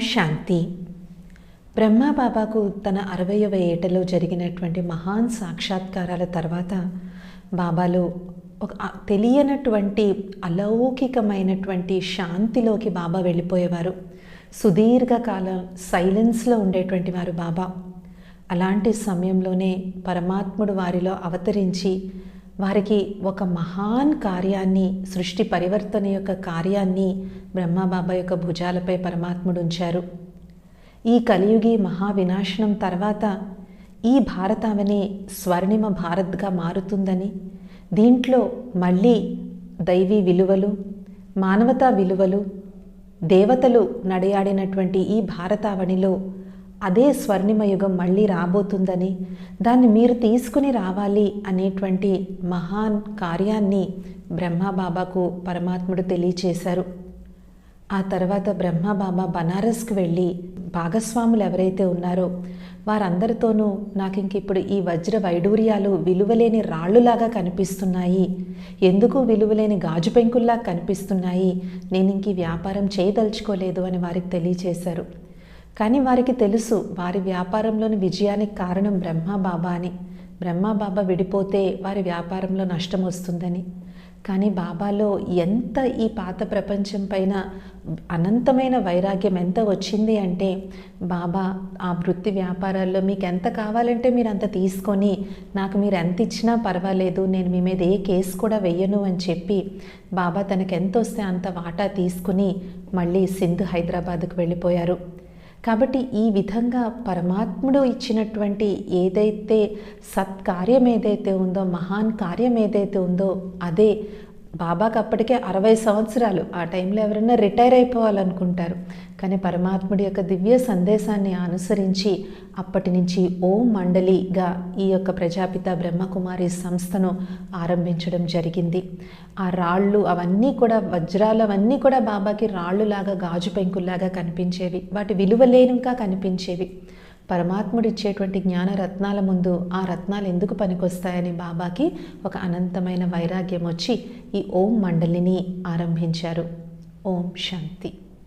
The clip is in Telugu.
శాంతి. బ్రహ్మబాబాకు తన అరవయవ ఏటలో జరిగినటువంటి మహాన్ సాక్షాత్కారాల తర్వాత బాబాలో ఒక తెలియనటువంటి అలౌకికమైనటువంటి శాంతిలోకి బాబా వెళ్ళిపోయేవారు. సుదీర్ఘకాలం సైలెన్స్లో ఉండేటువంటి వారు బాబా. అలాంటి సమయంలోనే పరమాత్ముడు వారిలో అవతరించి వారికి ఒక మహాన్ కార్యాన్ని సృష్టి పరివర్తన యొక్క కార్యాన్ని బ్రహ్మబాబా యొక్క భుజాలపై పరమాత్ముడు ఉంచారు. ఈ కలియుగి మహావినాశనం తర్వాత ఈ భారతావని స్వర్ణిమ భారత్గా మారుతుందని దీంట్లో మళ్ళీ దైవీ విలువలు మానవతా విలువలు దేవతలు నడయాడినటువంటి ఈ భారతావనిలో అదే స్వర్ణిమ యుగం మళ్ళీ రాబోతుందని దాన్ని మీరు తీసుకుని రావాలి అనేటువంటి మహాన్ కార్యాన్ని బ్రహ్మబాబాకు పరమాత్ముడు తెలియచేశారు. ఆ తర్వాత బ్రహ్మబాబా బనారస్కు వెళ్ళి భాగస్వాములు ఎవరైతే ఉన్నారో వారందరితోనూ నాకు ఇంక ఇప్పుడు ఈ వజ్ర వైడూర్యాలు విలువలేని రాళ్ళులాగా కనిపిస్తున్నాయి. ఎందుకు విలువలేని గాజు పెంకుల్లా కనిపిస్తున్నాయి? నేను ఇంక వ్యాపారం చేయదలుచుకోలేదు అని వారికి తెలియచేశారు. కానీ వారికి తెలుసు వారి వ్యాపారంలోని విజయానికి కారణం బ్రహ్మబాబా అని. బ్రహ్మబాబా విడిపోతే వారి వ్యాపారంలో నష్టం వస్తుందని. కానీ బాబాలో ఎంత ఈ పాత ప్రపంచం పైన అనంతమైన వైరాగ్యం ఎంత వచ్చింది అంటే బాబా ఆ వృత్తి వ్యాపారాల్లో మీకు ఎంత కావాలంటే మీరు అంత తీసుకొని నాకు మీరు ఎంత ఇచ్చినా పర్వాలేదు నేను మీ మీద ఏ కేసు కూడా వెయ్యను అని చెప్పి బాబా తనకు ఎంత వస్తే అంత వాటా తీసుకుని మళ్ళీ సింధు హైదరాబాద్కు వెళ్ళిపోయారు. కాబట్టి ఈ విధంగా పరమాత్ముడు ఇచ్చినటువంటి ఏదైతే సత్కార్యం ఏదైతే ఉందో మహాన్ కార్యం ఏదైతే ఉందో అదే బాబాకి అప్పటికే అరవై సంవత్సరాలు. ఆ టైంలో ఎవరైనా రిటైర్ అయిపోవాలనుకుంటారు. కానీ పరమాత్ముడి యొక్క దివ్య సందేశాన్ని అనుసరించి అప్పటి నుంచి ఓం మండలిగా ఈ యొక్క ప్రజాపిత బ్రహ్మకుమారి సంస్థను ఆరంభించడం జరిగింది. ఆ రాళ్ళు అవన్నీ కూడా వజ్రాలు అవన్నీ కూడా బాబాకి రాళ్ళులాగా గాజు పెంకుల్లాగా కనిపించేవి. వాటి విలువ లేనుక కనిపించేవి. పరమాత్ముడిచ్చేటువంటి జ్ఞాన రత్నాల ముందు ఆ రత్నాలు ఎందుకు పనికొస్తాయని బాబాకి ఒక అనంతమైన వైరాగ్యం వచ్చి ఈ ఓం మండలిని ఆరంభించారు. ఓం శాంతి.